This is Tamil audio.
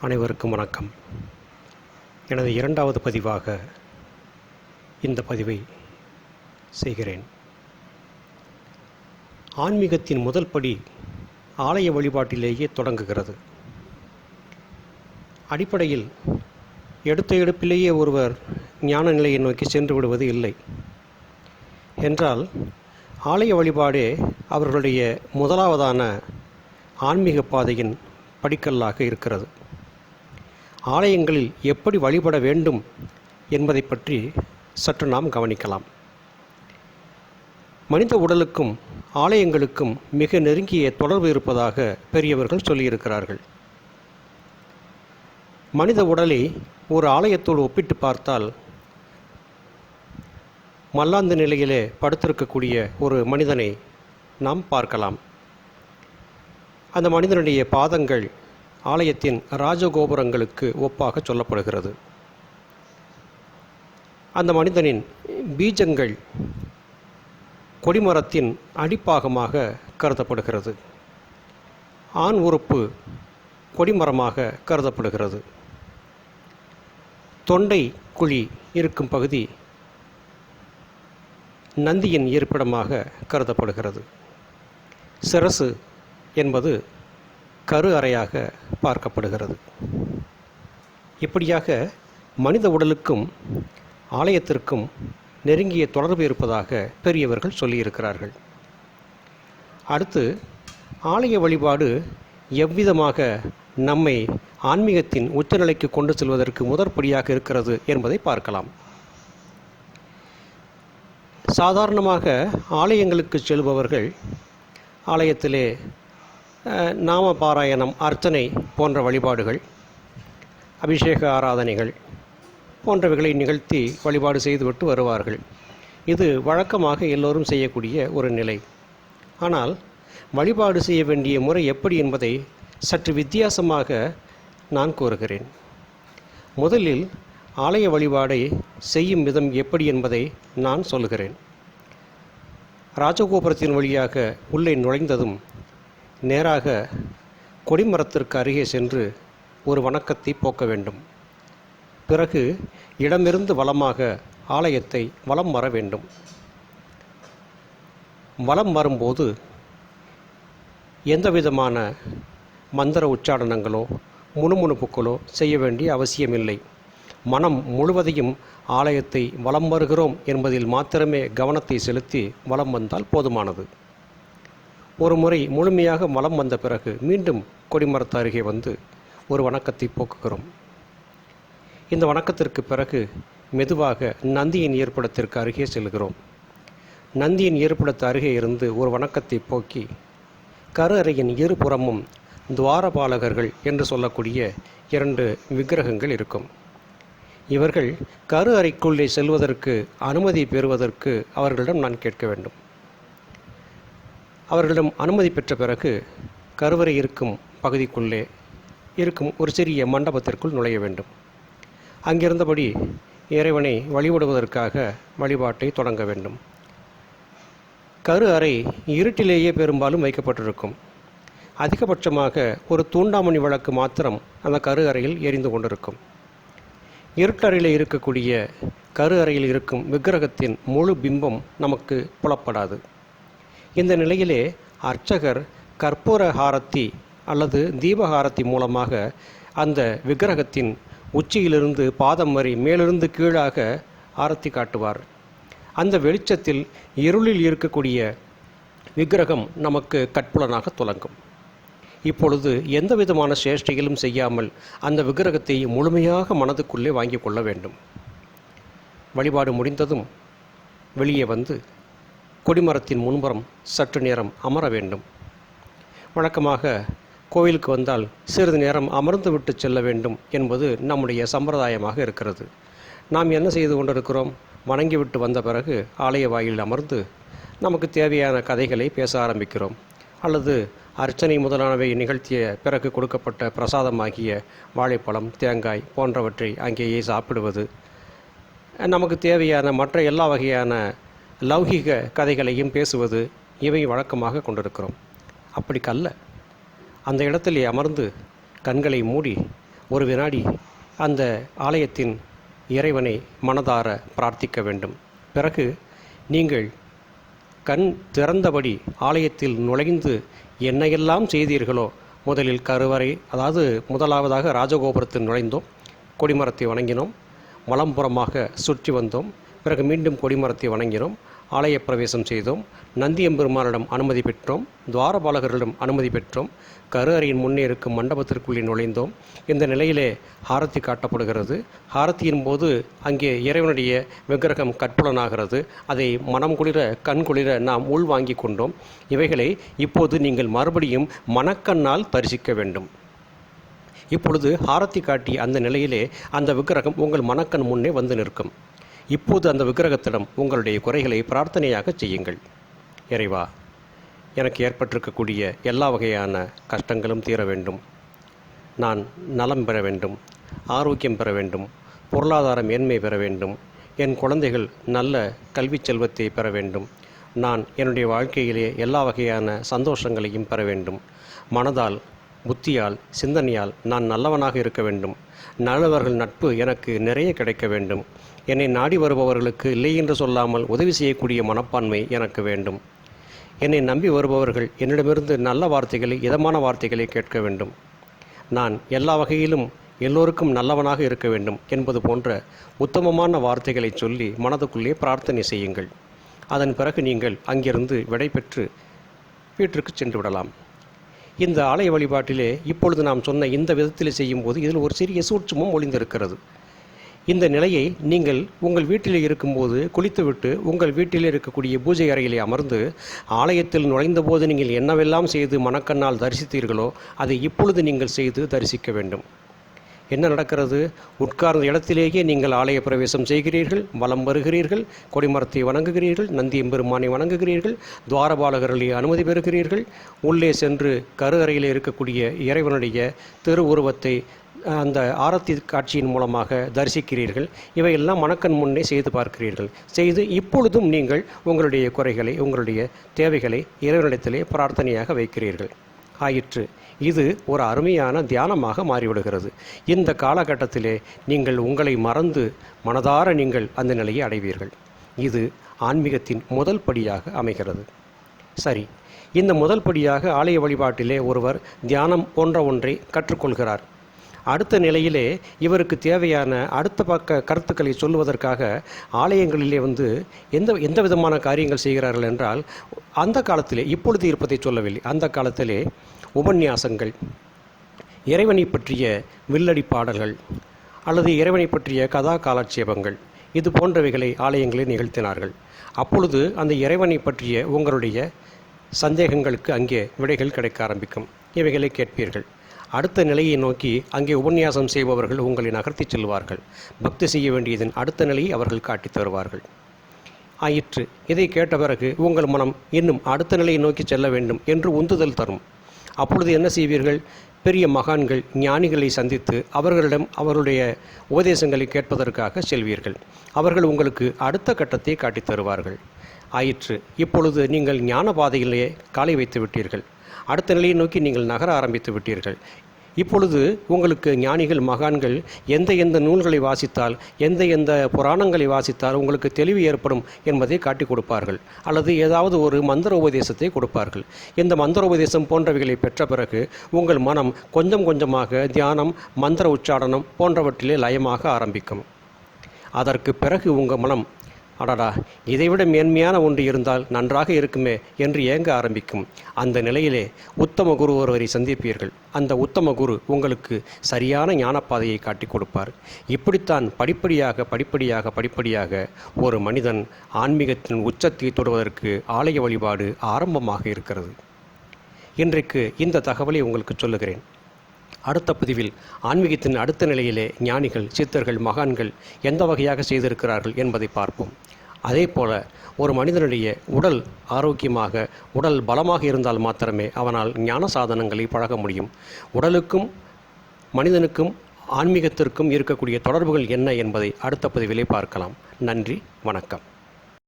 அனைவருக்கும் வணக்கம். எனது இரண்டாவது பதிவாக இந்த பதிவை செய்கிறேன். ஆன்மீகத்தின் முதல் படி ஆலய வழிபாட்டிலேயே தொடங்குகிறது. அடிப்படையில் எடுத்த எடுப்பிலேயே ஒருவர் ஞான நிலையை நோக்கி சென்று விடுவது இல்லை. என்றால் ஆலய வழிபாடே அவர்களுடைய முதலாவதான ஆன்மீக பாதையின் படிக்கல்லாக இருக்கிறது. ஆலயங்களில் எப்படி வழிபட வேண்டும் என்பதை பற்றி சற்று நாம் கவனிக்கலாம். மனித உடலுக்கும் ஆலயங்களுக்கும் மிக நெருங்கிய தொடர்பு இருப்பதாக பெரியவர்கள் சொல்லியிருக்கிறார்கள். மனித உடலை ஒரு ஆலயத்தோடு ஒப்பிட்டு பார்த்தால் மல்லாந்த நிலையிலே படுத்திருக்கக்கூடிய ஒரு மனிதனை நாம் பார்க்கலாம். அந்த மனிதனுடைய பாதங்கள் ஆலயத்தின் ராஜகோபுரங்களுக்கு ஒப்பாக சொல்லப்படுகிறது. அந்த மனிதனின் பீஜங்கள் கொடிமரத்தின் அடிப்பாகமாக கருதப்படுகிறது. ஆண் உறுப்பு கொடிமரமாக கருதப்படுகிறது. தொண்டை குழி இருக்கும் பகுதி நந்தியின் இருப்பிடமாக கருதப்படுகிறது. சிரசு என்பது கரு அறையாக பார்க்கப்படுகிறது. இப்படியாக மனித உடலுக்கும் ஆலயத்திற்கும் நெருங்கிய தொடர்பு இருப்பதாக பெரியவர்கள் சொல்லியிருக்கிறார்கள். அடுத்து ஆலய வழிபாடு எவ்விதமாக நம்மை ஆன்மீகத்தின் உச்சநிலைக்கு கொண்டு செல்வதற்கு முதற்படியாக இருக்கிறது என்பதை பார்க்கலாம். சாதாரணமாக ஆலயங்களுக்கு செல்பவர்கள் ஆலயத்திலே நாம பாராயணம் அர்ச்சனை போன்ற வழிபாடுகள் அபிஷேக ஆராதனைகள் போன்றவைகளை நிகழ்த்தி வழிபாடு செய்துவிட்டு வருவார்கள். இது வழக்கமாக எல்லோரும் செய்யக்கூடிய ஒரு நிலை. ஆனால் வழிபாடு செய்ய வேண்டிய முறை எப்படி என்பதை சற்று வித்தியாசமாக நான் கூறுகிறேன். முதலில் ஆலய வழிபாடை செய்யும் விதம் எப்படி என்பதை நான் சொல்கிறேன். ராஜகோபுரத்தின் வழியாக உள்ளே நுழைந்ததும் நேராக கொடிமரத்திற்கு அருகே சென்று ஒரு வணக்கத்தை போக்க வேண்டும். பிறகு இடமிருந்து வளமாக ஆலயத்தை வலம் வர வேண்டும். வலம் வரும்போது எந்தவிதமான மந்திர உச்சாடனங்களோ முணுமுணுப்புக்களோ செய்ய வேண்டிய அவசியமில்லை. மனம் முழுவதையும் ஆலயத்தை வலம் வருகிறோம் என்பதில் மாத்திரமே கவனத்தை செலுத்தி வலம் வந்தால் போதுமானது. ஒரு முறை முழுமையாக மலம் வந்த பிறகு மீண்டும் கொடிமரத்து அருகே வந்து ஒரு வணக்கத்தை போக்குகிறோம். இந்த வணக்கத்திற்கு பிறகு மெதுவாக நந்தியின் ஏற்படத்திற்கு அருகே செல்கிறோம். நந்தியின் ஏற்படத்து அருகே இருந்து ஒரு வணக்கத்தை போக்கி கரு அறையின் இருபுறமும் துவாரபாலகர்கள் என்று சொல்லக்கூடிய இரண்டு விக்கிரகங்கள் இருக்கும். இவர்கள் கரு அறைக்குள்ளே செல்வதற்கு அனுமதி பெறுவதற்கு அவர்களிடம் நான் கேட்க வேண்டும். அவர்களிடம் அனுமதி பெற்ற பிறகு கருவறை இருக்கும் பகுதிக்குள்ளே இருக்கும் ஒரு சிறிய மண்டபத்திற்குள் நுழைய வேண்டும். அங்கிருந்தபடி இறைவனை வழிபடுவதற்காக வழிபாட்டை தொடங்க வேண்டும். கரு அறை இருட்டிலேயே பெரும்பாலும் வைக்கப்பட்டிருக்கும். அதிகபட்சமாக ஒரு தூண்டாமணி விளக்கு மாத்திரம் அந்த கரு அறையில் எரிந்து கொண்டிருக்கும். இருட்டறையில் இருக்கக்கூடிய கரு அறையில் இருக்கும் விக்கிரகத்தின் முழு பிம்பம் நமக்கு புலப்படாது. இந்த நிலையிலே அர்ச்சகர் கற்பூர ஹாரத்தி அல்லது தீபஹாரத்தி மூலமாக அந்த விக்கிரகத்தின் உச்சியிலிருந்து பாதம் வரை மேலிருந்து கீழாக ஆரத்தி காட்டுவார். அந்த வெளிச்சத்தில் இருளில் இருக்கக்கூடிய விக்கிரகம் நமக்கு கட்புலனாக துலங்கும். இப்பொழுது எந்த விதமான சேஷ்டையிலும் செய்யாமல் அந்த விக்கிரகத்தை முழுமையாக மனதுக்குள்ளே வாங்கி கொள்ள வேண்டும். வழிபாடு முடிந்ததும் வெளியே வந்து கொடிமரத்தின் முன்புறம் சற்று நேரம் அமர வேண்டும். வழக்கமாக கோவிலுக்கு வந்தால் சிறிது நேரம் அமர்ந்து விட்டு செல்ல வேண்டும் என்பது நம்முடைய சம்பிரதாயமாக இருக்கிறது. நாம் என்ன செய்து கொண்டிருக்கிறோம்? வணங்கிவிட்டு வந்த பிறகு ஆலய வாயில் அமர்ந்து நமக்கு தேவையான கதைகளை பேச ஆரம்பிக்கிறோம். அல்லது அர்ச்சனை முதலானவை நிகழ்த்திய பிறகு கொடுக்கப்பட்ட பிரசாதமாகிய வாழைப்பழம் தேங்காய் போன்றவற்றை அங்கேயே சாப்பிடுவது. நமக்கு தேவையான மற்ற எல்லா வகையான லௌகிக கதைகளையும் பேசுவது இவை வழக்கமாக கொண்டிருக்கிறோம். அப்படி கல்ல அந்த இடத்திலே அமர்ந்து கண்களை மூடி ஒரு வினாடி அந்த ஆலயத்தின் இறைவனை மனதார பிரார்த்திக்க வேண்டும். பிறகு நீங்கள் கண் திறந்தபடி ஆலயத்தில் நுழைந்து என்னையெல்லாம் செய்தீர்களோ முதலில் கருவறை அதாவது முதலாவதாக ராஜகோபுரத்தில் நுழைந்தோம். கொடிமரத்தை வணங்கினோம். வலம்புறமாக சுற்றி வந்தோம். பிறகு மீண்டும் கொடிமரத்தை வணங்கினோம். ஆலய பிரவேசம் செய்தோம். நந்தியம்பெருமானிடம் அனுமதி பெற்றோம். துவாரபாலகர்களிடம் அனுமதி பெற்றோம். கரு அறையின் முன்னே இருக்கும் மண்டபத்திற்குள்ளே நுழைந்தோம். இந்த நிலையிலே ஹாரத்தி காட்டப்படுகிறது. ஹாரத்தியின் போது அங்கே இறைவனுடைய விக்கிரகம் கற்புலனாகிறது. அதை மனம் குளிர கண் குளிர நாம் உள்வாங்கி கொண்டோம். இவைகளை இப்போது நீங்கள் மறுபடியும் மனக்கண்ணால் தரிசிக்க வேண்டும். இப்பொழுது ஹாரத்தி காட்டிய அந்த நிலையிலே அந்த விக்கிரகம் உங்கள் மனக்கண் முன்னே வந்து நிற்கும். இப்போது அந்த விக்கிரகத்திடம் உங்களுடைய குறைகளை பிரார்த்தனையாக செய்யுங்கள். இறைவா எனக்கு ஏற்பட்டிருக்கக்கூடிய எல்லா வகையான கஷ்டங்களும் தீர வேண்டும். நான் நலம் பெற வேண்டும் ஆரோக்கியம் பெற வேண்டும் பொருளாதார மேன்மை பெற வேண்டும் என் குழந்தைகள் நல்ல கல்வி செல்வத்தை பெற வேண்டும் நான் என்னுடைய வாழ்க்கையிலே எல்லா வகையான சந்தோஷங்களையும் பெற வேண்டும். மனதால் புத்தியால் சிந்தனையால் நான் நல்லவனாக இருக்க வேண்டும். நல்லவர்கள் நட்பு எனக்கு நிறைய கிடைக்க வேண்டும். என்னை நாடி வருபவர்களுக்கு இல்லை என்று சொல்லாமல் உதவி செய்யக்கூடிய மனப்பான்மை எனக்கு வேண்டும். என்னை நம்பி வருபவர்கள் என்னிடமிருந்து நல்ல வார்த்தைகளை இதமான வார்த்தைகளை கேட்க வேண்டும். நான் எல்லா வகையிலும் எல்லோருக்கும் நல்லவனாக இருக்க வேண்டும் என்பது போன்ற உத்தமமான வார்த்தைகளை சொல்லி மனதுக்குள்ளே பிரார்த்தனை செய்யுங்கள். அதன் பிறகு நீங்கள் அங்கிருந்து விடைபெற்று வீட்டிற்கு சென்று விடலாம். இந்த ஆலய வழிபாட்டிலே இப்பொழுது நாம் சொன்ன இந்த விதத்தில் செய்யும்போது இதில் ஒரு சிறிய சூட்சமும் ஒளிந்திருக்கிறது. இந்த நிலையை நீங்கள் உங்கள் வீட்டிலே இருக்கும்போது குளித்துவிட்டு உங்கள் வீட்டிலே இருக்கக்கூடிய பூஜை அறையிலே அமர்ந்து ஆலயத்தில் நுழைந்தபோது நீங்கள் என்னவெல்லாம் செய்து மனக்கண்ணால் தரிசித்தீர்களோ அதை இப்பொழுது நீங்கள் செய்து தரிசிக்க வேண்டும். என்ன நடக்கிறது? உட்கார்ந்த இடத்திலேயே நீங்கள் ஆலய பிரவேசம் செய்கிறீர்கள் வலம் வருகிறீர்கள் கொடிமரத்தை வணங்குகிறீர்கள் நந்தி எம்பெருமானை வணங்குகிறீர்கள் துவாரபாலகர்களை அனுமதி பெறுகிறீர்கள் உள்ளே சென்று கரு அறையில் இருக்கக்கூடிய இறைவனுடைய திருவுருவத்தை அந்த ஆரத்தி காட்சியின் மூலமாக தரிசிக்கிறீர்கள். இவையெல்லாம் மணக்கண் முன்னே செய்து பார்க்கிறீர்கள். செய்து இப்பொழுதும் நீங்கள் உங்களுடைய குறைகளை உங்களுடைய தேவைகளை இறைவனிடத்திலே பிரார்த்தனையாக வைக்கிறீர்கள். ஆயிற்று இது ஒரு அருமையான தியானமாக மாறிவிடுகிறது. இந்த காலகட்டத்திலே நீங்கள் உங்களை மறந்து மனதார நீங்கள் அந்த நிலையை அடைவீர்கள். இது ஆன்மீகத்தின் முதல் படியாக அமைகிறது. சரி இந்த முதல் படியாக ஆலய வழிபாட்டிலே ஒருவர் தியானம் போன்ற ஒன்றை கற்றுக்கொள்கிறார். அடுத்த நிலையிலே இவருக்கு தேவையான அடுத்த பக்க கருத்துக்களை சொல்லுவதற்காக ஆலயங்களிலே வந்து எந்த எந்த விதமான காரியங்கள் செய்கிறார்கள் என்றால் அந்த காலத்திலே இப்பொழுது இருப்பதை சொல்லவில்லை. அந்த காலத்திலே உபன்யாசங்கள் இறைவனை பற்றிய வில்லடி பாடல்கள் அல்லது இறைவனை பற்றிய கதா காலட்சேபங்கள் இது போன்றவைகளை ஆலயங்களில் நிகழ்த்தினார்கள். அப்பொழுது அந்த இறைவனை பற்றிய உங்களுடைய சந்தேகங்களுக்கு அங்கே விடைகள் கிடைக்க ஆரம்பிக்கும். இவைகளை கேட்பீர்கள். அடுத்த நிலையை நோக்கி அங்கே உபன்யாசம் செய்பவர்கள் உங்களை நகர்த்திச் செல்வார்கள். பக்தி செய்ய வேண்டியதன் அடுத்த நிலையை அவர்கள் காட்டித் தருவார்கள். ஆயிற்று. இதை கேட்ட பிறகு உங்கள் மனம் இன்னும் அடுத்த நிலையை நோக்கி செல்ல வேண்டும் என்று உந்துதல் தரும். அப்பொழுது என்ன செய்வீர்கள்? பெரிய மகான்கள் ஞானிகளை சந்தித்து அவர்களிடம் அவருடைய உபதேசங்களை கேட்பதற்காக செல்வீர்கள். அவர்கள் உங்களுக்கு அடுத்த கட்டத்தை காட்டித் தருவார்கள். ஆயிற்று. இப்பொழுது நீங்கள் ஞான பாதையிலேயே காலை வைத்து விட்டீர்கள். அடுத்த நிலையை நோக்கி நீங்கள் நகர ஆரம்பித்து விட்டீர்கள். இப்பொழுது உங்களுக்கு ஞானிகள் மகான்கள் எந்த எந்த நூல்களை வாசித்தால் எந்த எந்த புராணங்களை வாசித்தால் உங்களுக்கு தெளிவு ஏற்படும் என்பதை காட்டிக் கொடுப்பார்கள். அல்லது ஏதாவது ஒரு மந்திர உபதேசத்தை கொடுப்பார்கள். இந்த மந்திர உபதேசம் போன்றவைகளை பெற்ற பிறகு உங்கள் மனம் கொஞ்சம் கொஞ்சமாக தியானம் மந்திர உச்சாடனம் போன்றவற்றிலே லயமாக ஆரம்பிக்கும். அதற்கு பிறகு உங்கள் மனம் அடடா இதைவிட மேன்மையான ஒன்று இருந்தால் நன்றாக இருக்குமே என்று ஏங்க ஆரம்பிக்கும்? அந்த நிலையிலே உத்தம குரு ஒருவரை சந்திப்பீர்கள். அந்த உத்தம குரு உங்களுக்கு சரியான ஞானப்பாதையை காட்டிக் கொடுப்பார். இப்படித்தான் படிப்படியாக படிப்படியாக படிப்படியாக ஒரு மனிதன் ஆன்மீகத்தின் உச்சத்தை தொடுவதற்கு ஆலய வழிபாடு ஆரம்பமாக இருக்கிறது. இன்றைக்கு இந்த தகவலை உங்களுக்கு சொல்லுகிறேன். அடுத்த பதிவில் ஆன்மீகத்தின் அடுத்த நிலையிலே ஞானிகள் சித்தர்கள் மகான்கள் எந்த வகையாக செய்திருக்கிறார்கள் என்பதை பார்ப்போம். அதே போல ஒரு மனிதனுடைய உடல் ஆரோக்கியமாக உடல் பலமாக இருந்தால் மாத்திரமே அவனால் ஞான சாதனங்களை பழக முடியும். உடலுக்கும் மனிதனுக்கும் ஆன்மீகத்திற்கும் இருக்கக்கூடிய தொடர்புகள் என்ன என்பதை அடுத்த பதிவிலே பார்க்கலாம். நன்றி வணக்கம்.